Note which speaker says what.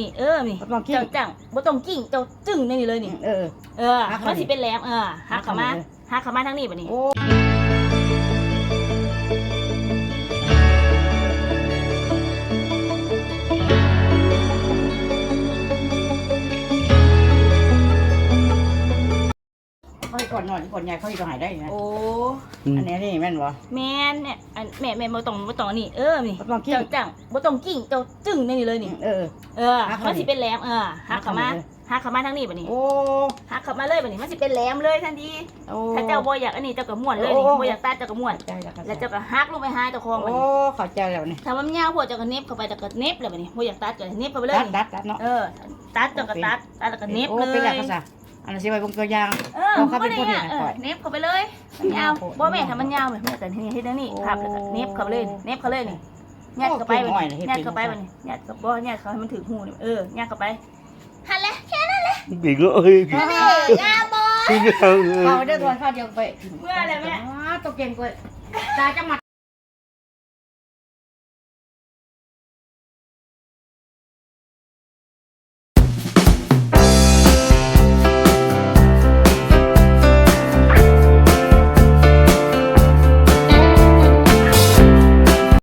Speaker 1: นี่เออนี่
Speaker 2: บ่ต้องกิ้ง
Speaker 1: เจ้าจังบ่ต้องกิ้งเจ้าจึ้งในนี่เลยนี่
Speaker 2: เออ
Speaker 1: เออ
Speaker 2: หักเข้า
Speaker 1: มันสิเป็นแหลมเออหักเข้ามา
Speaker 2: หักเข้ามาเลย
Speaker 1: หักเข้ามาทางนี้บัดนี้
Speaker 2: โอ้ ก่อนนอนก่อนใหญ่ค่อยก็หายได้นะ
Speaker 1: โอ้
Speaker 2: อันนี้นี่แม่นบ่
Speaker 1: แม่นเนี่ยอันแม่แม่บ่ต้องบ่ต้องอันนี่เออนี่
Speaker 2: บ่ต้องกิ้ง
Speaker 1: เจ้าจังบ่ต้องกิ้งเจ้าจึ้งในนี่เลยนี่
Speaker 2: เออ
Speaker 1: เออ
Speaker 2: หักเข้า
Speaker 1: มันสิเป็นแหลมเออหักเข้ามา
Speaker 2: หักเข้ามาเลย
Speaker 1: หักเข้ามาทางนี้บัดนี้
Speaker 2: โอ้
Speaker 1: หักเข้ามาเลยบัดนี้มันสิเป็นแหลมเลยทันที
Speaker 2: โอ้
Speaker 1: ถ้าเจ้าบ่อยากอันนี้เจ้าก็ม้วนเลยนี่
Speaker 2: โอ้
Speaker 1: บ่อยากตัดเจ้าก็ม้วน
Speaker 2: ใจแล้ว
Speaker 1: แล้วเจ้าก็หักลงไปหาเจ้าของบัด
Speaker 2: โอ้
Speaker 1: นี้
Speaker 2: เข้าใจแล้วนี่
Speaker 1: ถ้ามันยาวพวกเจ้าก็เน็บเข้าไปเจ้าก็เน็บเลยบัดนี้บ่อยากตัดก็เน็บเข้าไปเลย
Speaker 2: ดัด
Speaker 1: นี่
Speaker 2: ดัดดัดเนาะ
Speaker 1: เออตัดเจ้าก็ตัดตัดแล้วก็เน็บ
Speaker 2: โอ้
Speaker 1: เล
Speaker 2: เป็น
Speaker 1: ย
Speaker 2: แล้วก็ซะ อันนั้นสิไว้เบงตัวอย่าง
Speaker 1: เออ
Speaker 2: เอาเข้าไป
Speaker 1: บ่ได้
Speaker 2: พ่นนี่
Speaker 1: ยาก
Speaker 2: นะ
Speaker 1: เอ
Speaker 2: ก่
Speaker 1: อ
Speaker 2: อน
Speaker 1: เน็บเข้าไปเลยมันยาว
Speaker 2: โอ้
Speaker 1: บ่แม่ถ้ามันยาวแบบแม่แต่นี่เฮ็ดจังนี้
Speaker 2: โอ้
Speaker 1: พับแล้วก็เน็บเข้าไปเลยเน็บเข้าเลยนี่ยัดเข้าไป
Speaker 2: โอ้
Speaker 1: บัด
Speaker 2: เก่งหน่อยเลยเฮ็
Speaker 1: นี้
Speaker 2: ด
Speaker 1: ยัดเข้าไป
Speaker 2: เป็น
Speaker 1: บัดนี้ยัดเข้าบ่ยัดเข้าให้มันถึงหูนี่เออยัดเข้าไปหันเลยแค่นั้นแหละ
Speaker 3: Bị lỗi
Speaker 1: งามบ่
Speaker 2: เอาเด้อทวนข้าวเดียวไป
Speaker 1: เมื่ออะไรแม่
Speaker 2: อ๋อตัวเก่งกว่าตาจะมัด